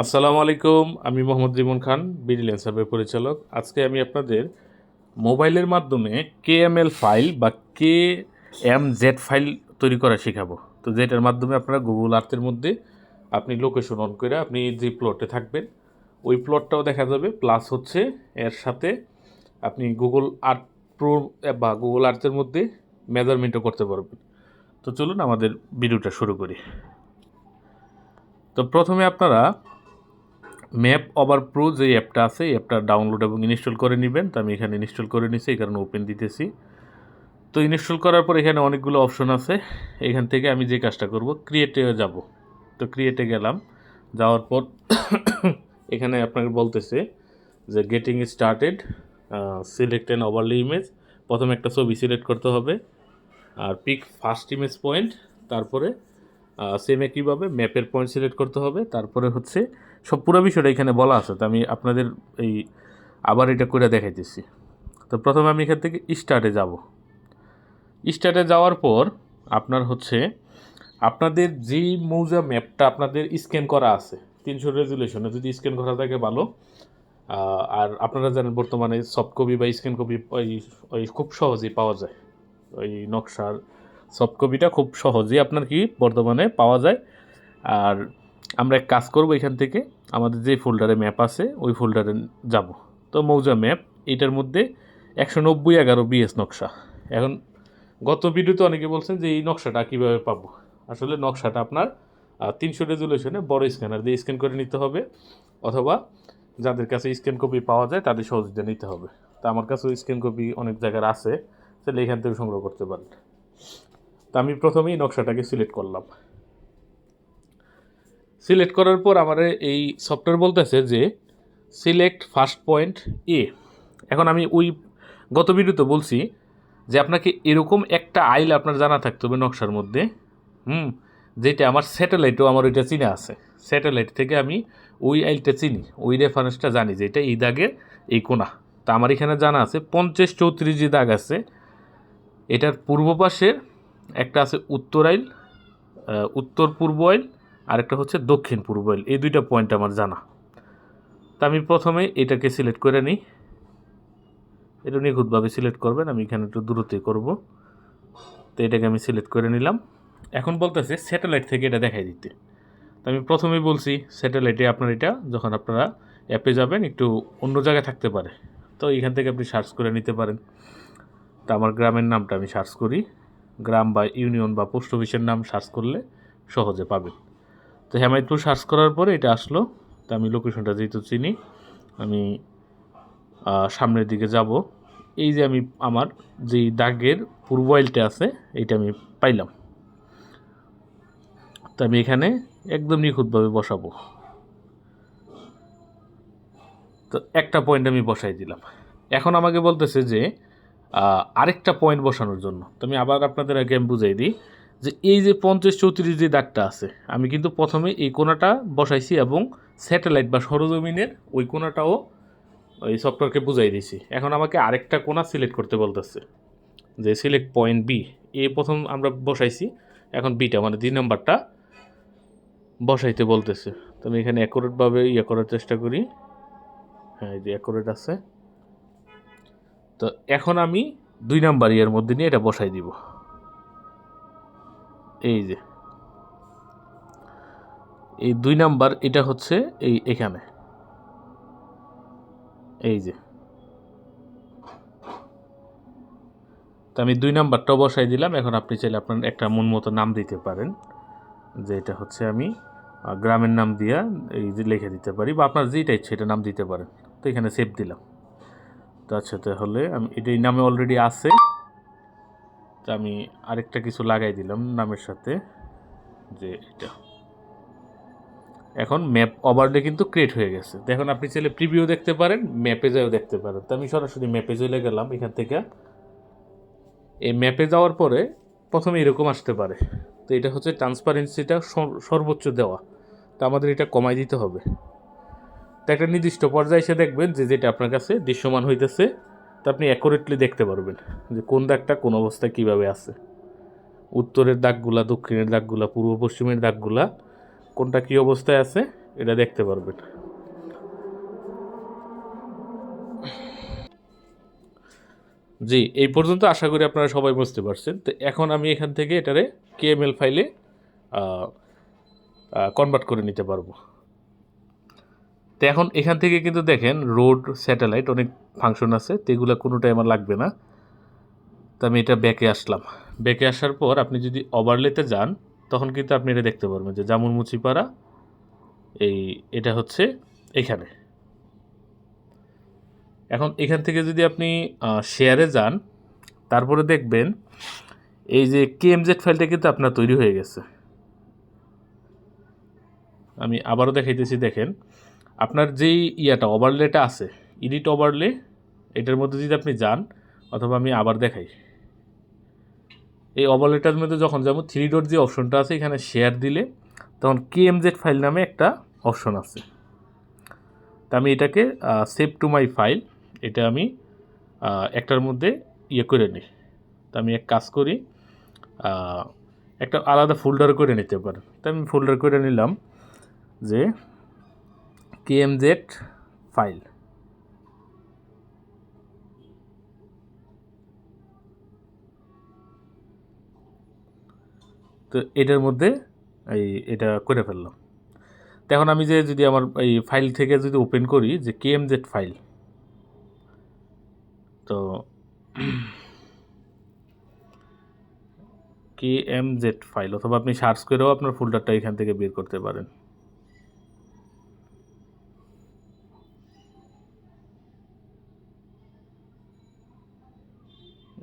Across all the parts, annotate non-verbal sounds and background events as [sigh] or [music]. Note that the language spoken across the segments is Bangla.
আসসালামু আলাইকুম, আমি মোহাম্মদ রিমন খান বিডিলেন সার্ভে পরিচালক। আজকে আমি আপনাদের মোবাইলের মাধ্যমে কে এম এল ফাইল বা কে এম জেড ফাইল তৈরি করা শেখাবো। তো যেটার মাধ্যমে আপনারা গুগল আর্থের মধ্যে আপনি লোকেশন অন করে আপনি যে প্লটে থাকবেন, ওই প্লটটাও দেখা যাবে। প্লাস হচ্ছে এর সাথে আপনি গুগল আর্ট প্রো বা গুগল আর্থের মধ্যে মেজারমেন্টও করতে পারবেন। তো চলুন আমাদের ভিডিওটা শুরু করি। তো প্রথমে আপনারা ম্যাপ ওভার প্রো যে অ্যাপটা আছে, এই অ্যাপটা ডাউনলোড এবং ইনস্টল করে নেবেন। তো আমি এখানে ইনস্টল করে নিছি, এই কারণে ওপেন দিতেছি। তো ইনস্টল করার পর এখানে অনেকগুলো অপশন আছে। এখান থেকে আমি যে কাজটা করব ক্রিয়েটে যাব। তো ক্রিয়েটে গেলাম। যাওয়ার পর [coughs] এখানে আপনাকে বলতেছে যে getting started select an overlay image প্রথমে একটা ছবি সিলেক্ট করতে হবে। আর পিক ফার্স্ট ইমেজ পয়েন্ট তারপরে সেমে কীভাবে ম্যাপের পয়েন্ট সিলেক্ট করতে হবে। তারপরে হচ্ছে সব পুরো বিষয়টা এখানে বলা আছে, তো আমি আপনাদের এই আবার এটা করে দেখাইতেছি। তো প্রথমে আমি এখান থেকে স্টার্টে যাব। স্টার্টে যাওয়ার পর আপনার হচ্ছে আপনাদের যেই মৌজা ম্যাপটা আপনাদের স্ক্যান করা আছে, তিনশো রেজুলেশনে যদি স্ক্যান করা থাকে ভালো। আর আপনারা জানেন বর্তমানে সফট কপি বা স্ক্যান কপি ওই ওই খুব সহজেই পাওয়া যায়। ওই নকশার সফট কপিটা খুব সহজেই আপনার কি বর্তমানে পাওয়া যায়। আর আমরা এক কাজ করব এখান থেকে আমাদের যে ফোল্ডারে ম্যাপ আছে, ওই ফোল্ডারে যাব। তো মৌজা ম্যাপ এটার মধ্যে একশো নব্বই এগারো বিএস নকশা। এখন গত ভিডিওতে অনেকে বলছেন যে এই নকশাটা কীভাবে পাবো? আসলে নকশাটা আপনার তিনশো রেজুলেশনে বড় স্ক্যানার দিয়ে স্ক্যান করে নিতে হবে, অথবা যাদের কাছে স্ক্যান কপি পাওয়া যায় তাদের সহযোগিতা নিতে হবে। তা আমার কাছেও স্ক্যান কপি অনেক জায়গার আছে, তাহলে এখান থেকে সংগ্রহ করতে পারেন। তা আমি প্রথমেই নকশাটাকে সিলেক্ট করলাম। সিলেক্ট করার পর আমার এই সফটওয়্যার বলতেছে যে সিলেক্ট ফার্স্ট পয়েন্ট এ এখন আমি ওই গত ভিডিওতে বলছি যে আপনাকে এরকম একটা আইল আপনার জানা থাকতে হবে নকশার মধ্যে, হুম, যেটা আমার স্যাটেলাইটও আমার ওইটা চিনে আছে। স্যাটেলাইট থেকে আমি ওই আইলটা চিনি, ওই রেফারেন্সটা জানি যে এটা এই দাগের এই কোনা তা আমার এখানে জানা আছে পঞ্চাশ চৌত্রিশ যে দাগ আছে, এটার পূর্ব পাশের একটা আছে উত্তর আইল উত্তর পূর্ব আইল আর একটা হচ্ছে দক্ষিণ পূর্ব আইল এই দুইটা পয়েন্ট আমার জানা। তা আমি প্রথমে এটাকে সিলেক্ট করে নিই। এটা নিখুঁতভাবে সিলেক্ট করবেন, আমি এখানে একটু দূরত্বে করব। তো এটাকে আমি সিলেক্ট করে নিলাম। এখন বলতেছে স্যাটেলাইট থেকে এটা দেখাই দিতে। তো আমি প্রথমেই বলছি স্যাটেলাইটে আপনার এটা, যখন আপনারা অ্যাপে যাবেন, একটু অন্য জায়গায় থাকতে পারে। তো এখান থেকে আপনি সার্চ করে নিতে পারেন। তা আমার গ্রামের নামটা আমি সার্চ করি। গ্রাম বা ইউনিয়ন বা পোস্ট অফিসের নাম সার্চ করলে সহজে পাবেন। তো হেমায়তপুর সার্চ করার পরে এটা আসলো। তো আমি লোকেশনটা যেহেতু চিনি, আমি সামনের দিকে যাব। এই যে আমি, আমার যেই দাগের পূর্ব আইলটা আছে, এইটা আমি পাইলাম। তো আমি এখানে একদম নিখুঁতভাবে বসাবো। তো একটা পয়েন্ট আমি বসাই দিলাম। এখন আমাকে বলতেছে যে আরেকটা পয়েন্ট বসানোর জন্য। তো আমি আবার আপনাদের আগে আমি বুঝাই দিই। যে এই যে পঞ্চাশ চৌত্রিশ যে দাগটা আছে, আমি কিন্তু প্রথমে এই কোনাটা বসাইছি এবং স্যাটেলাইট বা সরজমিনের ওই কোনাটাও ওই সফটওয়্যারকে বুঝাই দিয়েছি। এখন আমাকে আরেকটা কোনা সিলেক্ট করতে বলতেছে, যে সিলেক্ট পয়েন্ট বি এ প্রথম আমরা বসাইছি, এখন বিটা মানে দুই নাম্বারটা বসাইতে বলতেছে। তো আমি এখানে অ্যাকুরেটভাবে ইয়ে করার চেষ্টা করি। হ্যাঁ এই যে অ্যাকুরেট আছে। তো এখন আমি দুই নাম্বার ইয়ের মধ্যে নিয়ে এটা বসাই দিব। এই যে। এই দুই নাম্বার, এটা হচ্ছে এই এখানে। এই যে। তো আমি দুই নাম্বারটাও বসাই দিলাম। এখন আপনি চাইলে আপনার একটা মন মতো নাম দিতে পারেন, যে এটা হচ্ছে আমি গ্রামের নাম দিয়া এই যে লিখে দিতে পারি, বা আপনার যেটা ইচ্ছে এটা নাম দিতে পারেন। তো এখানে সেভ দিলাম। তো আচ্ছা তাহলে আমি এটা এই নামে অলরেডি আছে। তো আমি আরেকটা কিছু লাগাই দিলাম নামের সাথে, যে এটা। এখন ম্যাপ ওভারলে কিন্তু ক্রিয়েট হয়ে গেছে। তো এখন আপনি চাইলে প্রিভিউ দেখতে পারেন ম্যাপে যাও দেখতে পারেন। তো আমি সরাসরি ম্যাপে চলে গেলাম এখান থেকে। এই ম্যাপে যাওয়ার পরে প্রথমে এরকম আসতে পারে। তো এটা হচ্ছে ট্রান্সপারেন্সিটা সর্বোচ্চ দেওয়া। তো আমাদের এটা কমাই দিতে হবে। তো একটা নির্দিষ্ট পর্যায়ে এসে দেখবেন যে যেটা আপনার কাছে দৃশ্যমান হইতেছে। তো আপনি অ্যাকুরেটলি দেখতে পারবেন যে কোন দাগটা কোন অবস্থায় কীভাবে আছে। উত্তরের দাগগুলা, দক্ষিণের দাগগুলা, পূর্ব পশ্চিমের দাগগুলা, কোনটা কী অবস্থায় আছে, এটা দেখতে পারবেন। জি, এই পর্যন্ত আশা করি আপনারা সবাই বুঝতে পারছেন। তো এখন আমি এখান থেকে এটারে কেএমএল ফাইলে কনভার্ট করে নিতে পারব। তো এখন এখান থেকে কিন্তু দেখেন, রোড, স্যাটেলাইট অনেক ফাংশন আছে, তো এগুলো কোনোটাই আমার লাগবে না। তো আমি এটা ব্যাকে আসলাম। ব্যাকে আসার পর আপনি যদি ওভারলেতে যান, তখন কিন্তু আপনি এটা দেখতে পারবেন যে জামুন মুচিপাড়া এই এটা হচ্ছে এখানে। এখন এখান থেকে যদি আপনি শেয়ারে যান, তারপরে দেখবেন, এই যে কেএমজেড ফাইলটা কিন্তু আপনার তৈরি হয়ে গেছে। আমি আবারও দেখাইতেছি, দেখেন। আপনার যেই ইয়াটা ওভারলেটা আছে ইডিট ওভারলে এটার মধ্যে যদি আপনি যান, অথবা আমি আবার দেখাই। এই ওভারলেটার মধ্যে যখন যাব থ্রি ডট যে অপশনটা আছে, এখানে শেয়ার দিলে, তখন কেএমজেড ফাইল নামে একটা অপশন আছে। তা আমি এটাকে সেভ টু মাই ফাইল এটা আমি একটার মধ্যে ইয়ে করে নিই। তা আমি এক কাজ করি একটা আলাদা ফোল্ডার করে নিতে পারেন। তা আমি ফোল্ডার করে নিলাম যে কেএমজেড ফাইল তো এটার মধ্যে এই এটা করে ফেললাম। তো এখন আমি যে যদি আমার এই ফাইল থেকে যদি ওপেন করি যে কেএমজেড ফাইল তো কেএমজেড ফাইল অথবা আপনি সার্চ করেও আপনার ফোল্ডারটা এখান থেকে বের করতে পারেন।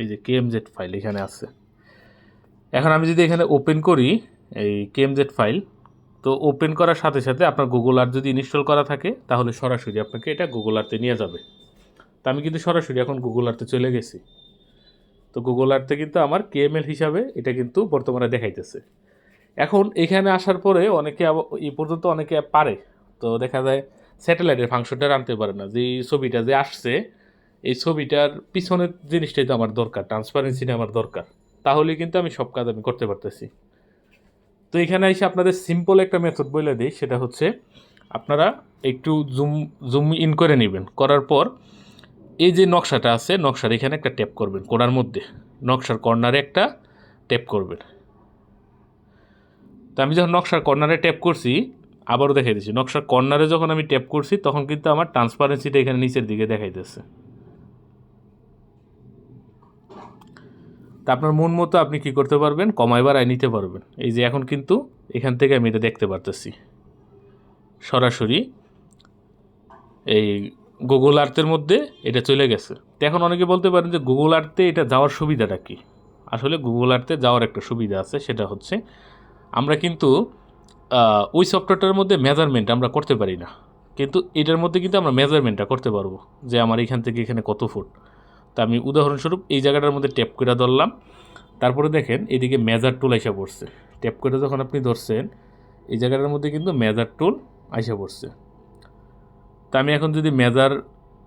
এই যে কেএমজেড ফাইল এখানে আছে। এখন আমি যদি এখানে ওপেন করি, এই কেএমজেড ফাইল তো ওপেন করার সাথে সাথে আপনার গুগল আর্ট যদি ইনস্টল করা থাকে, তাহলে সরাসরি আপনাকে এটা গুগল আর্টে নিয়ে যাবে। তো আমি কিন্তু সরাসরি এখন গুগল আর্টে চলে গেছি। তো গুগল আর্টে কিন্তু আমার কেএমএল হিসাবে এটা কিন্তু বর্তমানে দেখাইতেছে। এখন এখানে আসার পরে অনেকে এই পর্যন্ত অনেকে পারে। তো দেখা যায় স্যাটেলাইটের ফাংশনটা আনতে পারে না। যে ছবিটা যে আসছে এই ছবিটার পিছনের জিনিসটাই তো আমার দরকার ট্রান্সপারেন্সিটা আমার দরকার। তাহলে কিন্তু আমি সব কাজ আমি করতে পারতেছি। তো এখানে এসে আপনাদের সিম্পল একটা মেথড বলে দিই, সেটা হচ্ছে আপনারা একটু জুম জুম ইন করে নেবেন। করার পর এই যে নকশাটা আছে, নকশার এখানে একটা ট্যাপ করবেন কোণার মধ্যে। নকশার কর্নারে একটা ট্যাপ করবেন। তো আমি যখন নকশার কর্নারে ট্যাপ করছি, আবারও দেখাই দিচ্ছি, নকশার কর্নারে যখন আমি ট্যাপ করছি, তখন কিন্তু আমার ট্রান্সপারেন্সিটা এখানে নিচের দিকে দেখাইতেছে। তা আপনার মন মতো আপনি কি করতে পারবেন? কমাই বাড়ায় নিতে পারবেন। এই যে এখন কিন্তু এখান থেকে আমি এটা দেখতে পারতেছি। সরাসরি এই গুগল আর্থের মধ্যে এটা চলে গেছে। তো এখন অনেকে বলতে পারেন যে গুগল আর্থে এটা যাওয়ার সুবিধাটা কি? আসলে গুগল আর্থে যাওয়ার একটা সুবিধা আছে, সেটা হচ্ছে আমরা কিন্তু ওই সফটওয়্যারটার মধ্যে মেজারমেন্ট আমরা করতে পারি না। কিন্তু এটার মধ্যে কিন্তু আমরা মেজারমেন্টটা করতে পারব যে আমার এখান থেকে এখানে কত ফুট। তা আমি উদাহরণস্বরূপ এই জায়গাটার মধ্যে ট্যাপ করে ধরলাম। তারপরে দেখেন এদিকে মেজার টুল আইসা পড়ছে। ট্যাপ করে যখন আপনি ধরছেন, এই জায়গাটার মধ্যে কিন্তু মেজার টুল আইসা পড়ছে। তা আমি এখন যদি মেজার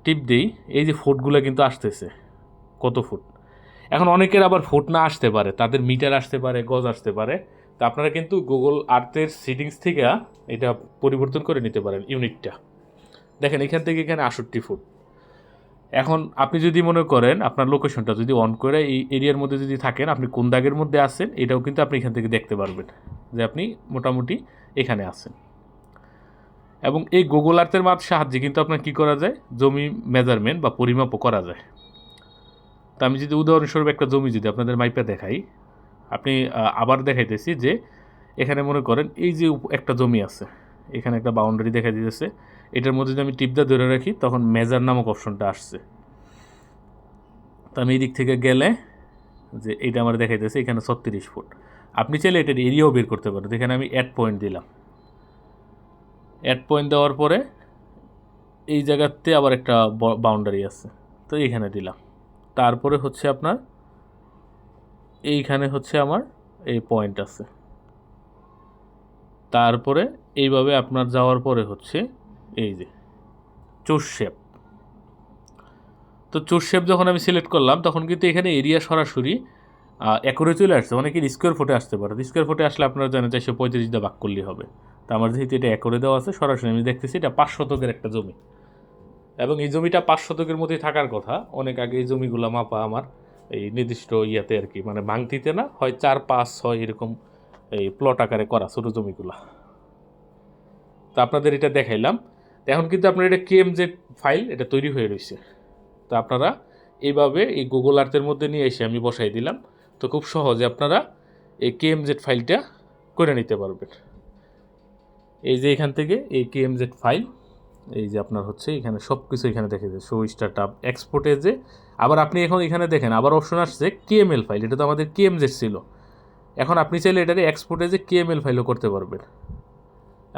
টিপ দিই, এই যে ফুটগুলো কিন্তু আসতেছে। কত ফুট? এখন অনেকের আবার ফুট না আসতে পারে, তাদের মিটার আসতে পারে, গজ আসতে পারে। তা আপনারা কিন্তু গুগল আর্থের সিটিংস থেকে এটা পরিবর্তন করে নিতে পারেন ইউনিটটা। দেখেন এখান থেকে এখানে আষট্টি ফুট। এখন আপনি যদি মনে করেন আপনার লোকেশনটা যদি অন করে এই এরিয়ার মধ্যে যদি থাকেন, আপনি কোন দাগের মধ্যে আছেন, এটাও কিন্তু আপনি এখান থেকে দেখতে পারবেন যে আপনি মোটামুটি এখানে আছেন। এবং এই গুগল আর্থের মাধ্যমে সাহায্যে কিন্তু আপনার কী করা যায়? জমি মেজারমেন্ট বা পরিমাপও করা যায়। তা আমি যদি উদাহরণস্বরূপ একটা জমি যদি আপনাদের মাইপে দেখাই, আপনি আবার দেখাইতেছি যে এখানে মনে করেন এই যে একটা জমি আছে, এখানে একটা বাউন্ডারি দেখা দিতেছে। এটার মধ্যে যদি আমি টিপদা ধরে রাখি, তখন মেজার নামক অপশনটা আসছে। তো আমি এই দিক থেকে গেলে যে এটা আমার দেখাইতেছে, এখানে ছত্রিশ ফুট। আপনি চাইলে এটার এরিয়াও বের করতে পারেন। এখানে আমি অ্যাড পয়েন্ট দিলাম। অ্যাড পয়েন্ট দেওয়ার পরে এই জায়গাতে আবার একটা বাউন্ডারি আছে। তো এইখানে দিলাম। তারপরে হচ্ছে আপনার এইখানে হচ্ছে আমার এই পয়েন্ট আছে। তারপরে এইভাবে আপনার যাওয়ার পরে হচ্ছে এই যে, চোর শেপ। তো চোর শেপ যখন আমি সিলেক্ট করলাম, তখন কিন্তু এখানে এরিয়া সরাসরি একরে চলে আসছে। অনেকের স্কোয়ার ফুটে আসতে পারে। স্কোয়ার ফুটে আসলে আপনারা জানেন চারশো পঁয়ত্রিশ দিয়ে ভাগ করলেই হবে। তা আমার যেহেতু এটা একরে দেওয়া আছে, সরাসরি আমি দেখতেছি এটা পাঁচ শতকের একটা জমি। এবং এই জমিটা পাঁচ শতকের মধ্যেই থাকার কথা। অনেক আগে এই জমিগুলো মাপা আমার এই নির্দিষ্ট ইয়াতে আর কি মানে ভাঙতিতে না, হয় চার, পাঁচ, ছয় এরকম এই প্লট আকারে করা ছোটো জমিগুলা। তো আপনাদের এটা দেখাইলাম। তো এখন কিন্তু আপনার এটা কেএমজেড ফাইল এটা তৈরি হয়ে রয়েছে। তো আপনারা এইভাবে এই গুগল আর্থের মধ্যে নিয়ে এসে আমি বসাই দিলাম। তো খুব সহজে আপনারা এই কেএমজেড ফাইলটা করে নিতে পারবেন। এই যে এখান থেকে এই কেএমজেড ফাইল এই যে আপনার হচ্ছে এখানে সব কিছু এখানে দেখে যায় শো স্টার্ট আপ এক্সপোর্টে যে, আবার আপনি এখন এখানে দেখেন, আবার অপশন আসছে কেএমএল ফাইল এটা তো আমাদের কেএমজেড ছিল। এখন আপনি চাইলে এটাকে এক্সপোর্টে যে কেএমএল ফাইলও করতে পারবেন।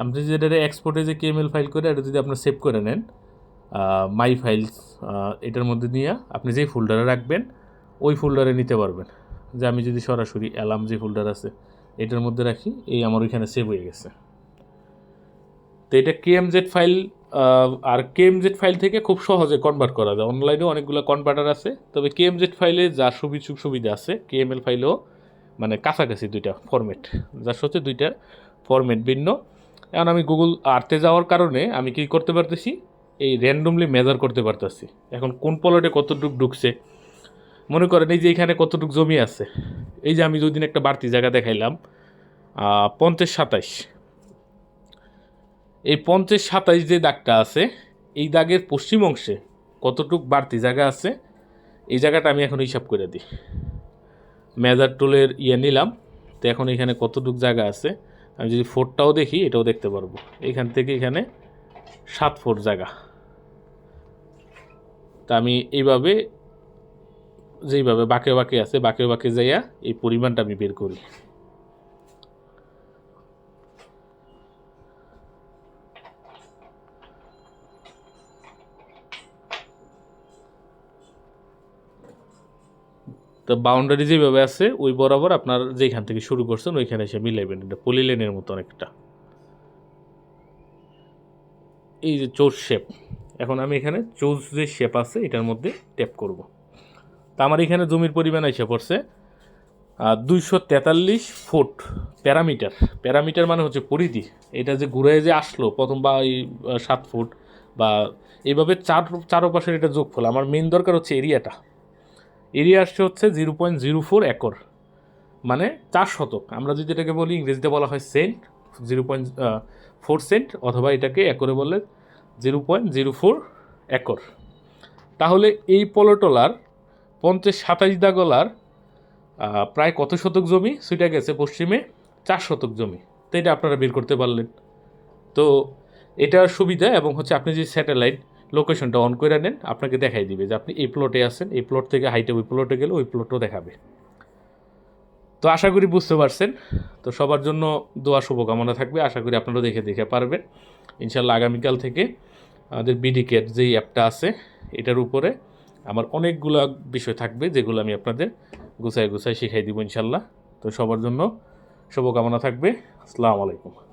আপনি যদি এটাকে এক্সপোর্টে যে কেএমএল ফাইল করে, এটা যদি আপনার সেভ করে নেন মাই ফাইলস এটার মধ্যে নিয়ে আপনি যেই ফোল্ডারে রাখবেন, ওই ফোল্ডারে নিতে পারবেন। যে আমি যদি সরাসরি অ্যালার্ম যে ফোল্ডার আছে, এটার মধ্যে রাখি, এই আমার ওইখানে সেভ হয়ে গেছে। তো এটা কেএমজেড ফাইল আর কেএমজেড ফাইল থেকে খুব সহজে কনভার্ট করা যায়। অনলাইনেও অনেকগুলো কনভার্টার আছে, তবে কেএমজেড ফাইলে যা সুবিধা সুবিধা আছে কেএমএল ফাইলেও মানে কাছাকাছি দুইটা ফরম্যাট যার হচ্ছে দুইটার ফরম্যাট ভিন্ন। এখন আমি গুগল আর্থে যাওয়ার কারণে আমি কি করতে পারতেছি? এই র্যান্ডমলি মেজার করতে পারতেছি। এখন কোন পলটে কতটুক ঢুকছে? মনে করেন এই যে এখানে কতটুক জমি আছে? এই যে আমি দুদিন একটা বাড়তি জায়গা দেখাইলাম পঞ্চাশ সাতাইশ। এই পঞ্চাশ সাতাইশ যে দাগটা আছে, এই দাগের পশ্চিম অংশে কতটুক বাড়তি জায়গা আছে, এই জায়গাটা আমি এখন হিসাব করে দিই। মেজার টুলের ইয়ে নিলাম, তো এখন এখানে কতটুক জায়গা আছে? আমি যদি ফোরটাও দেখি, এটাও দেখতে পারব। এখান থেকে এখানে সাত ফোর জায়গা। তা আমি এইভাবে, যেইভাবে বাঁকে বাঁকে আছে, বাঁকে বাঁকে যাইয়া এই পরিমাণটা আমি বের করি। তো বাউন্ডারি যেভাবে আছে, ওই বরাবর আপনার যেখান থেকে শুরু করছেন, ওইখানে এসে মিলাইবেন। এটা পলিলেনের মতো অনেকটা। এই যে চোর শেপ এখন আমি এখানে চোজ যে শেপ আছে, এটার মধ্যে ট্যাপ করব। তা আমার এখানে জমির পরিমাণ এসে পড়ছে দুইশো তেতাল্লিশ ফুট প্যারামিটার প্যারামিটার মানে হচ্ছে পরিধি। এটা যে ঘুরে যে আসলো, প্রথম বা এই সাত ফুট বা এইভাবে চার, চারোপাশের এটা যোগফল। আমার মেন দরকার হচ্ছে এরিয়াটা এরিয়া আসছে হচ্ছে zero point zero four acre. মানে চার শতক। আমরা যদি এটাকে বলি, ইংরেজিতে বলা হয় cent, zero point four cent, অথবা এটাকে একরে বলে zero point zero four acre. তাহলে এই পলটলার পঞ্চাশ সাতাশ দাগলার প্রায় কত শতক জমি? সেটা গেছে পশ্চিমে চার শতক জমি। তো এটা আপনারা বের করতে পারলেন। তো এটার সুবিধা এবং হচ্ছে আপনি যে স্যাটেলাইট লোকেশনটা অন করে নেন, আপনাকে দেখাই দিবে যে আপনি এই প্লটে আছেন, এই প্লট থেকে হাইটে ওই প্লটে গেলে ওই প্লটও দেখাবে। তো আশা করি বুঝতে পারছেন। তো সবার জন্য দোয়া শুভকামনা থাকবে, আশা করি আপনারাও দেখে দেখে পারবেন। ইনশাল্লাহ আগামীকাল থেকে আমাদের বিডিকের যেই অ্যাপটা আছে, এটার উপরে আমার অনেকগুলো বিষয় থাকবে, যেগুলো আমি আপনাদের গুছায় গুছায় শিখাই দিব ইনশাল্লাহ তো সবার জন্য শুভকামনা থাকবে। আসসালামু আলাইকুম।